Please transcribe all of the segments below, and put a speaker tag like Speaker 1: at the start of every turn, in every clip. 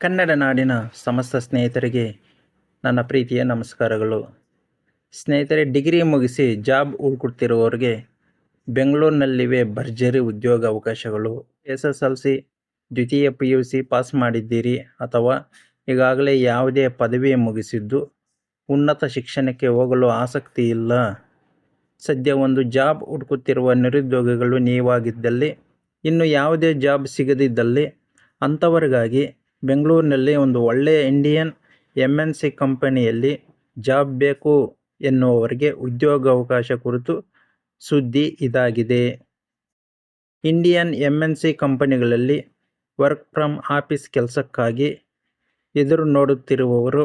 Speaker 1: ಕನ್ನಡ ನಾಡಿನ ಸಮಸ್ತ ಸ್ನೇಹಿತರಿಗೆ ನನ್ನ ಪ್ರೀತಿಯ ನಮಸ್ಕಾರಗಳು. ಸ್ನೇಹಿತರೆ, ಡಿಗ್ರಿ ಮುಗಿಸಿ ಜಾಬ್ ಹುಡುಕುತ್ತಿರುವವರಿಗೆ ಬೆಂಗಳೂರಿನಲ್ಲಿವೆ ಭರ್ಜರಿ ಉದ್ಯೋಗ ಅವಕಾಶಗಳು. ಎಸ್ ಎಸ್ ಎಲ್ ಸಿ ದ್ವಿತೀಯ ಪಿ ಯು ಸಿ ಪಾಸ್ ಮಾಡಿದ್ದೀರಿ ಅಥವಾ ಈಗಾಗಲೇ ಯಾವುದೇ ಪದವಿ ಮುಗಿಸಿದ್ದು ಉನ್ನತ ಶಿಕ್ಷಣಕ್ಕೆ ಹೋಗಲು ಆಸಕ್ತಿ ಇಲ್ಲ. ಸದ್ಯ ಒಂದು ಜಾಬ್ ಹುಡುಕುತ್ತಿರುವ ನಿರುದ್ಯೋಗಿಗಳು ನೀವಾಗಿದ್ದಲ್ಲಿ, ಇನ್ನು ಯಾವುದೇ ಜಾಬ್ ಸಿಗದಿದ್ದಲ್ಲಿ ಅಂಥವರಿಗಾಗಿ ಬೆಂಗಳೂರಿನಲ್ಲಿ ಒಂದು ಒಳ್ಳೆಯ ಇಂಡಿಯನ್ ಎಂ ಎನ್ ಸಿ ಕಂಪನಿಯಲ್ಲಿ ಜಾಬ್ ಬೇಕು ಎನ್ನುವವರಿಗೆ ಉದ್ಯೋಗ ಅವಕಾಶ ಕುರಿತು ಸುದ್ದಿ ಇದಾಗಿದೆ. ಇಂಡಿಯನ್ ಎಂ ಎನ್ ಸಿ ಕಂಪನಿಗಳಲ್ಲಿ ವರ್ಕ್ ಫ್ರಮ್ ಆಫೀಸ್ ಕೆಲಸಕ್ಕಾಗಿ ಎದುರು ನೋಡುತ್ತಿರುವವರು,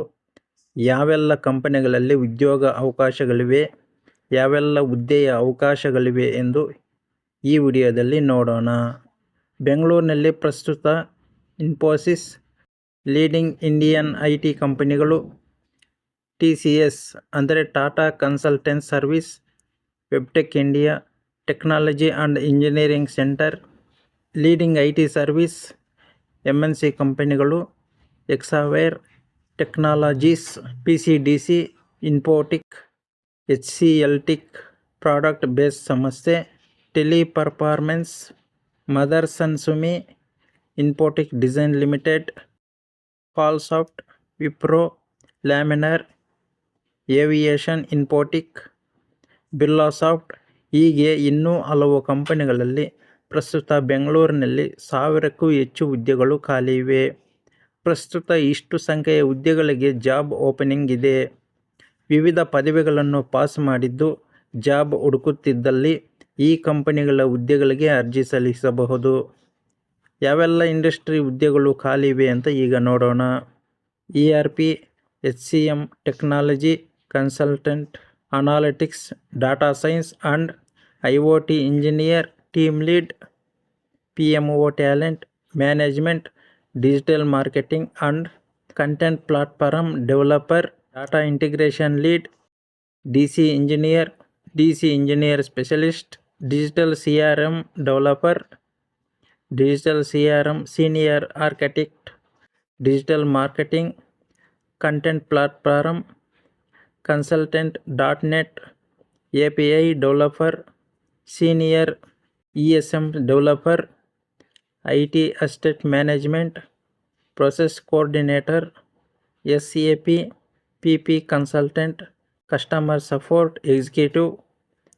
Speaker 1: ಯಾವೆಲ್ಲ ಕಂಪನಿಗಳಲ್ಲಿ ಉದ್ಯೋಗ ಅವಕಾಶಗಳಿವೆ, ಯಾವೆಲ್ಲ ಹುದ್ದೆಯ ಅವಕಾಶಗಳಿವೆ ಎಂದು ಈ ವಿಡಿಯೋದಲ್ಲಿ ನೋಡೋಣ. ಬೆಂಗಳೂರಿನಲ್ಲಿ ಪ್ರಸ್ತುತ Infosys leading Indian I T ಕಂಪನಿಗಳು ಟಿ ಸಿ ಎಸ್ ಅಂದರೆ Tata consultancy service Wabtec India technology and engineering centre leading I T service M N C ಕಂಪನಿಗಳು Exaware technologies P C D C Infotech H C L tech product based ಸಂಸ್ಥೆ Teleperformance Motherson Sumi Infotech design limited Falsoft Wipro Laminar aviation Infotech Birlasoft ಹೀಗೆ ಇನ್ನೂ ಹಲವು ಕಂಪನಿಗಳಲ್ಲಿ ಪ್ರಸ್ತುತ ಬೆಂಗಳೂರಿನಲ್ಲಿ ಸಾವಿರಕ್ಕೂ ಹೆಚ್ಚು ಹುದ್ದೆಗಳು ಖಾಲಿ ಇವೆ. ಪ್ರಸ್ತುತ ಇಷ್ಟು ಸಂಖ್ಯೆಯ ಹುದ್ದೆಗಳಿಗೆ ಜಾಬ್ ಓಪನಿಂಗ್ ಇದೆ. ವಿವಿಧ ಪದವಿಗಳನ್ನು ಪಾಸ್ ಮಾಡಿದ್ದು ಜಾಬ್ ಹುಡುಕುತ್ತಿದ್ದಲ್ಲಿ ಈ ಕಂಪನಿಗಳ ಹುದ್ದೆಗಳಿಗೆ ಅರ್ಜಿ ಸಲ್ಲಿಸಬಹುದು. ಯಾವೆಲ್ಲ ಇಂಡಸ್ಟ್ರಿ ಹುದ್ದೆಗಳು ಖಾಲಿ ಇವೆ ಅಂತ ಈಗ ನೋಡೋಣ. E R P H C M technology consultant analytics data science and I O T engineer team lead P M O talent management digital marketing and content platform developer data integration lead D C engineer D C engineer specialist digital C R digital CRM, senior architect, digital marketing, content platform, consultant.net, API developer, senior ESM developer, IT estate management, process coordinator, SCAP, PP consultant, customer support executive,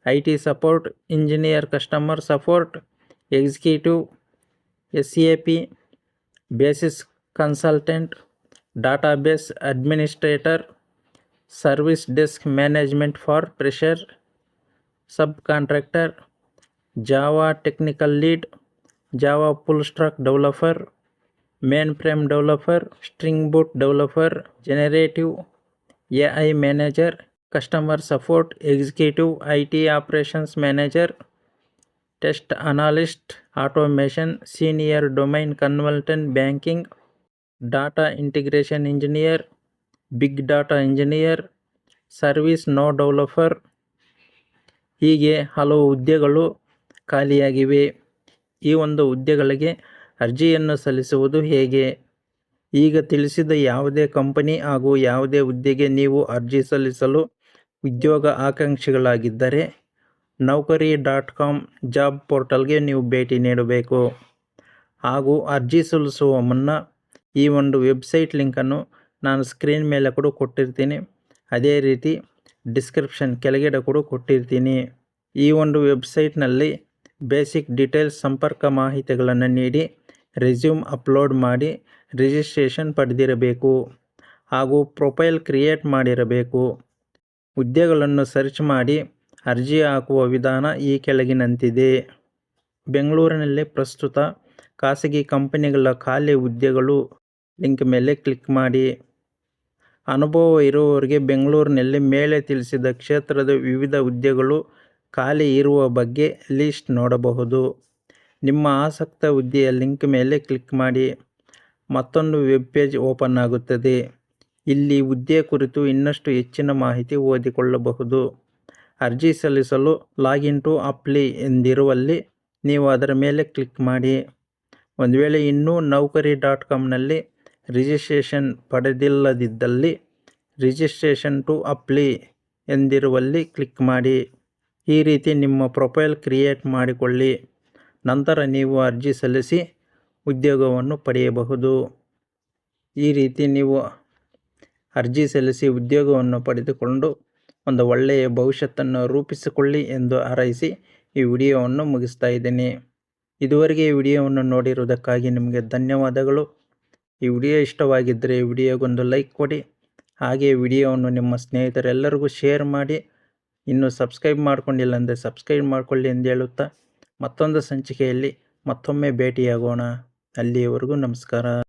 Speaker 1: IT support engineer, customer support executive, SEAP, Basis Consultant, Database Administrator, Service Desk Management for Pressure, Subcontractor, Java Technical Lead, Java Full Stack Developer, Mainframe Developer, String Boot Developer, Generative, AI Manager, Customer Support Executive, IT Operations Manager, test analyst automation senior domain consultant banking data integration engineer big data engineer ServiceNow developer ಹೀಗೆ ಹಲವು ಹುದ್ದೆಗಳು ಖಾಲಿಯಾಗಿವೆ. ಈ ಒಂದು ಹುದ್ದೆಗಳಿಗೆ ಅರ್ಜಿಯನ್ನು ಸಲ್ಲಿಸುವುದು ಹೇಗೆ? ಈಗ ತಿಳಿಸಿದ ಯಾವುದೇ ಕಂಪನಿ ಹಾಗೂ ಯಾವುದೇ ಹುದ್ದೆಗೆ ನೀವು ಅರ್ಜಿ ಸಲ್ಲಿಸಲು ಉದ್ಯೋಗ ಆಕಾಂಕ್ಷಿಗಳಾಗಿದ್ದರೆ ನೌಕರಿ ಡಾಟ್ ಕಾಮ್ ಜಾಬ್ ಪೋರ್ಟಲ್ಗೆ ನೀವು ಭೇಟಿ ನೀಡಬೇಕು. ಹಾಗೂ ಅರ್ಜಿ ಸಲ್ಲಿಸುವ ಮುನ್ನ ಈ ಒಂದು ವೆಬ್ಸೈಟ್ ಲಿಂಕನ್ನು ನಾನು ಸ್ಕ್ರೀನ್ ಮೇಲೆ ಕೂಡ ಕೊಟ್ಟಿರ್ತೀನಿ. ಅದೇ ರೀತಿ ಡಿಸ್ಕ್ರಿಪ್ಷನ್ ಕೆಳಗಡೆ ಕೂಡ ಕೊಟ್ಟಿರ್ತೀನಿ. ಈ ಒಂದು ವೆಬ್ಸೈಟ್ನಲ್ಲಿ ಬೇಸಿಕ್ ಡೀಟೇಲ್ಸ್, ಸಂಪರ್ಕ ಮಾಹಿತಿಗಳನ್ನು ನೀಡಿ, ರೆಸ್ಯೂಮ್ ಅಪ್ಲೋಡ್ ಮಾಡಿ, ರಿಜಿಸ್ಟ್ರೇಷನ್ ಪಡೆದಿರಬೇಕು ಹಾಗೂ ಪ್ರೊಫೈಲ್ ಕ್ರಿಯೇಟ್ ಮಾಡಿರಬೇಕು. ಹುದ್ದೆಗಳನ್ನು ಸರ್ಚ್ ಮಾಡಿ ಅರ್ಜಿ ಹಾಕುವ ವಿಧಾನ ಈ ಕೆಳಗಿನಂತಿದೆ. ಬೆಂಗಳೂರಿನಲ್ಲಿ ಪ್ರಸ್ತುತ ಖಾಸಗಿ ಕಂಪನಿಗಳ ಖಾಲಿ ಹುದ್ದೆಗಳು ಲಿಂಕ್ ಮೇಲೆ ಕ್ಲಿಕ್ ಮಾಡಿ. ಅನುಭವ ಇರುವವರಿಗೆ ಬೆಂಗಳೂರಿನಲ್ಲಿ ಮೇಲೆ ತಿಳಿಸಿದ ಕ್ಷೇತ್ರದ ವಿವಿಧ ಹುದ್ದೆಗಳು ಖಾಲಿ ಇರುವ ಬಗ್ಗೆ ಲಿಸ್ಟ್ ನೋಡಬಹುದು. ನಿಮ್ಮ ಆಸಕ್ತ ಹುದ್ದೆಯ ಲಿಂಕ್ ಮೇಲೆ ಕ್ಲಿಕ್ ಮಾಡಿ. ಮತ್ತೊಂದು ವೆಬ್ ಪೇಜ್ ಓಪನ್ ಆಗುತ್ತದೆ. ಇಲ್ಲಿ ಹುದ್ದೆ ಕುರಿತು ಇನ್ನಷ್ಟು ಹೆಚ್ಚಿನ ಮಾಹಿತಿ ಓದಿಕೊಳ್ಳಬಹುದು. ಅರ್ಜಿ ಸಲ್ಲಿಸಲು ಲಾಗಿನ್ ಟು ಅಪ್ಲಿ ಎಂದಿರುವಲ್ಲಿ ನೀವು ಅದರ ಮೇಲೆ ಕ್ಲಿಕ್ ಮಾಡಿ. ಒಂದು ವೇಳೆ ಇನ್ನೂ ನೌಕರಿ ಡಾಟ್ ಕಾಮ್ನಲ್ಲಿ ರಿಜಿಸ್ಟ್ರೇಷನ್ ಪಡೆದಿಲ್ಲದಿದ್ದಲ್ಲಿ ರಿಜಿಸ್ಟ್ರೇಷನ್ ಟು ಅಪ್ಲಿ ಎಂದಿರುವಲ್ಲಿ ಕ್ಲಿಕ್ ಮಾಡಿ. ಈ ರೀತಿ ನಿಮ್ಮ ಪ್ರೊಫೈಲ್ ಕ್ರಿಯೇಟ್ ಮಾಡಿಕೊಳ್ಳಿ. ನಂತರ ನೀವು ಅರ್ಜಿ ಸಲ್ಲಿಸಿ ಉದ್ಯೋಗವನ್ನು ಪಡೆಯಬಹುದು. ಈ ರೀತಿ ನೀವು ಅರ್ಜಿ ಸಲ್ಲಿಸಿ ಉದ್ಯೋಗವನ್ನು ಪಡೆದುಕೊಂಡು ಒಂದು ಒಳ್ಳೆಯ ಭವಿಷ್ಯತ್ತನ್ನು ರೂಪಿಸಿಕೊಳ್ಳಿ ಎಂದು ಹಾರೈಸಿ ಈ ವಿಡಿಯೋವನ್ನು ಮುಗಿಸ್ತಾ ಇದ್ದೀನಿ. ಇದುವರೆಗೆ ಈ ವಿಡಿಯೋವನ್ನು ನೋಡಿರುವುದಕ್ಕಾಗಿ ನಿಮಗೆ ಧನ್ಯವಾದಗಳು. ಈ ವಿಡಿಯೋ ಇಷ್ಟವಾಗಿದ್ದರೆ ಈ ವಿಡಿಯೋಗೊಂದು ಲೈಕ್ ಕೊಡಿ. ಹಾಗೆ ವಿಡಿಯೋವನ್ನು ನಿಮ್ಮ ಸ್ನೇಹಿತರೆಲ್ಲರಿಗೂ ಶೇರ್ ಮಾಡಿ. ಇನ್ನೂ ಸಬ್ಸ್ಕ್ರೈಬ್ ಮಾಡ್ಕೊಂಡಿಲ್ಲ ಅಂದರೆ ಸಬ್ಸ್ಕ್ರೈಬ್ ಮಾಡಿಕೊಳ್ಳಿ ಎಂದು ಹೇಳುತ್ತಾ ಮತ್ತೊಂದು ಸಂಚಿಕೆಯಲ್ಲಿ ಮತ್ತೊಮ್ಮೆ ಭೇಟಿಯಾಗೋಣ. ಅಲ್ಲಿಯವರೆಗೂ ನಮಸ್ಕಾರ.